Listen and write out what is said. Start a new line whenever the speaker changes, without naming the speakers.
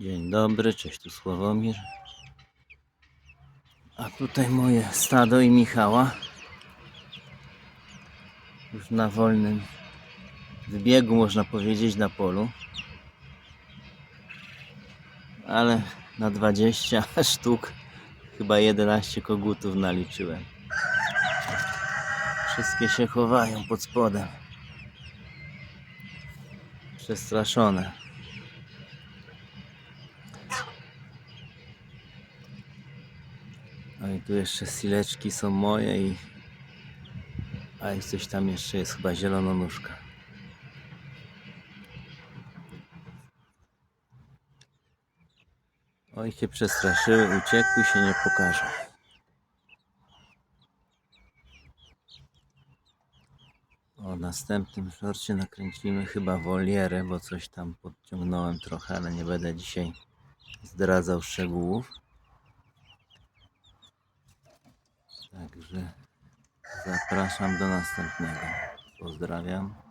Dzień dobry, cześć tu Sławomir. A tutaj moje stado i Michała. Już na wolnym wybiegu, można powiedzieć, na polu. Ale na 20 sztuk chyba 11 kogutów naliczyłem. Wszystkie się chowają pod spodem. Przestraszone. A i tu jeszcze sileczki są moje i a i coś tam jeszcze jest chyba zielononóżka. Oj się przestraszyły, uciekły się nie pokażą. O następnym szorcie nakręcimy chyba wolierę, bo coś tam podciągnąłem trochę, ale nie będę dzisiaj zdradzał szczegółów. Także zapraszam do następnego. Pozdrawiam.